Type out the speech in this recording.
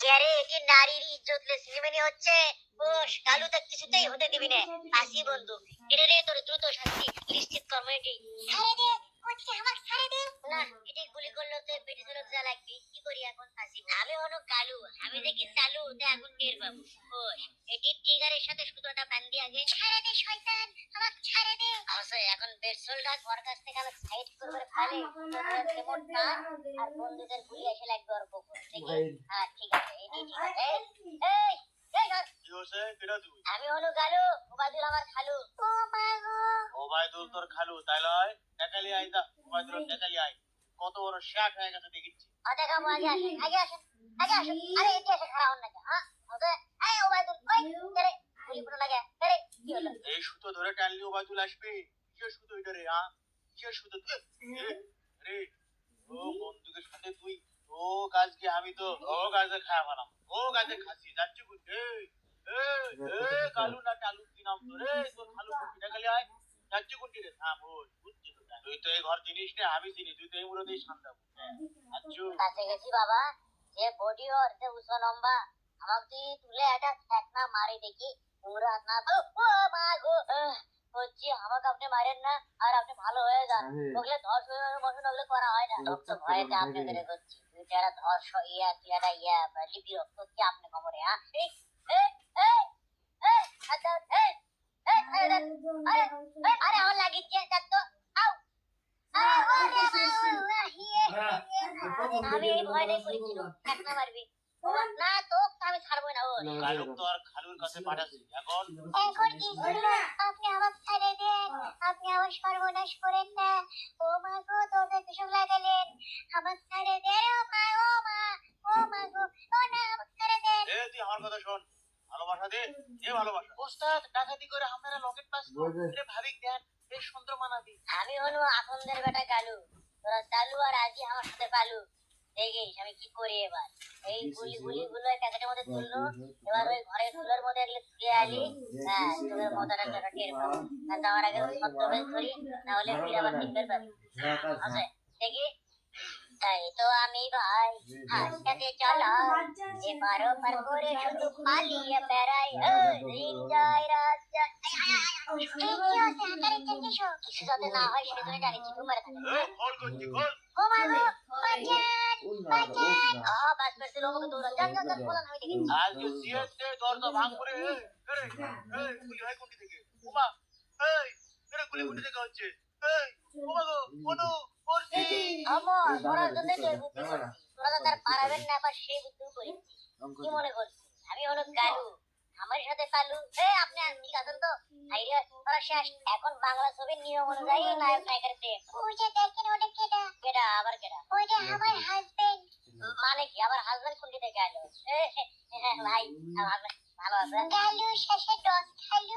আরে এটি নারীর ইজ্জত লে সিনেমানি হচ্ছে ওস কালু তা কিছুতেই হতে দিবি না। আসি বন্ধু। এটা রে তোর দ্রুত শাস্তি নিশ্চিত কর্ম এটি ছাড়ে দে কোচকে আমাকে ছাড়ে দে। না এটি গুলি করলে তো পেটে চলক যা লাগবে কি করি এখন? আসি আমি হলো কালু আমি দেখি চালু তো এখন টের পাবো ওস এটি টিগারের সাথে সুতোটা বান্ধি আগে। ছাড়ে দে শয়তান আমাকে ছাড়ে দে। আসে এখন পেট্রোলটা ওর কাছ থেকে আমি আর বন্ধুদের লাগবে বকুল থেকে হ্যাঁ ঠিক আছে ঠিক আছে। এই। কি হলো গালু ওবাদুল আমার খালু। ও মা গো। ওবায়দুল তোর খালু তাই লয় টাকালি আই দা ওবায়দুল টাকালি আই কত বড় শাক হয়ে গেছে দেখিচ্ছি। ও দেখাবো আগে আসেন আগে আসেন আগে আসেন আরে এটি এসে খারাপ না হ্যাঁ? ওকে? এই ওবাদুল ওই তেরে গুলি পুরো লাগে তেরে কি হলো? এই সুতো ধরে টানলি ওবায়দুল আসবে। কিসের সুতো এটা রে হ্যাঁ? কিসের এ, রে ও বন্ধুকের সাথে তুই ও গাছকে আমি তো ও গাছে খাওয়া বানাম ও গাছে খাসি যাচ্ছি বুঝতে এ এ কালু না টালু কি নাম তোর? তোর খালু টাকালি আয়। যাচ্ছি কোনটি রে থাম ওই বুঝছি তো তুই তো এই ঘর চিনিস না আমি চিনি তুই তো এই মুরতেই শান্তা আচ্ছু কাছে গেছি বাবা যে বডি ওর যে উঁচু লম্বা আমাকে তুই তুলে একটা ফেকনা মারি দেখি। পুরা না ও ও মা গো। বলছি আমাকে আপনি মারেন না আর আপনি ভালো হয়ে যান। ওগুলো ধস হয়ে বসে ওগুলো করা হয় না। রক্ত ভয়েতে আপনাদের করছি একটা ধস ইয়া তুই একটা ইয়া লিপি রক্ত কি আপনি খবরে হ্যাঁ? এই এই এই এই আচ্ছা এই এই আরে আরে এই, আরে আমার লাগিচ্ছে দেখ তো আউ। আমি এই ভয়টাই করেছিল মারবি। না তো আমি ছাড়বো না ও খালুর কাছে পাঠাচ্ছি এখন এখন কি হলো আপনি আমাকে ছেড়ে দেন। আপনি আমার সর্বনাশ করেন না। ও মা গো তোদের কিছু লাগালেন? আমাকে ছেড়ে দেন। ও মা ও মা ও মা গো। ও না আমাকে ছেড়ে দেন। এ তুই আমার কথা শোন। ভালোবাসা দে। এ ভালোবাসা। ওস্তাদ ডাকাতি করে আপনারা লকেট পাস করে ভাবিক দেন বেশ সুন্দর মানাবি আমি হলো আখন্দের বেটা কালু তোরা চালু আর আজি আমার সাথে পালু। দেখিস আমি কি করি এবার? এই গুলি গুলি গুলো প্যাকেটের মধ্যে তুললো। এবার ওই ঘরের মধ্যে এগুলো আলি। হ্যাঁ তোদের মজাটা টের পাবো আর যাওয়ার আগে ওই ছদ্মবেশ ধরি না হলে ফিরে আবার তিনবার পাবি আছে দেখি? তাই তো আমি ভাই হাসতে চলো এবার ওপার করে শুধু পালিয়ে বেড়াই। দিন যায় রাত যায় এই কি হচ্ছে? হাতারে চেঞ্জেছো কিছু যাতে না হয় সেটা তুমি জানি কি ঘুমারে থাকে। আমি হলো কালু আমার সাথে কালু এ আপনি আছেন তো আইডিয়া শেষ এখন বাংলা ছবির নিয়ম অনুযায়ী নায়ক নায়িকার দেখেন ওটা কেডা? কেডা আবার কেডা? ওইটা আমার হাজবেন্ড মানে কি? আমার হাজবেন্ড কোন দিকে গেল ভাই ভালো আছে। গেল শেষে দশ খালু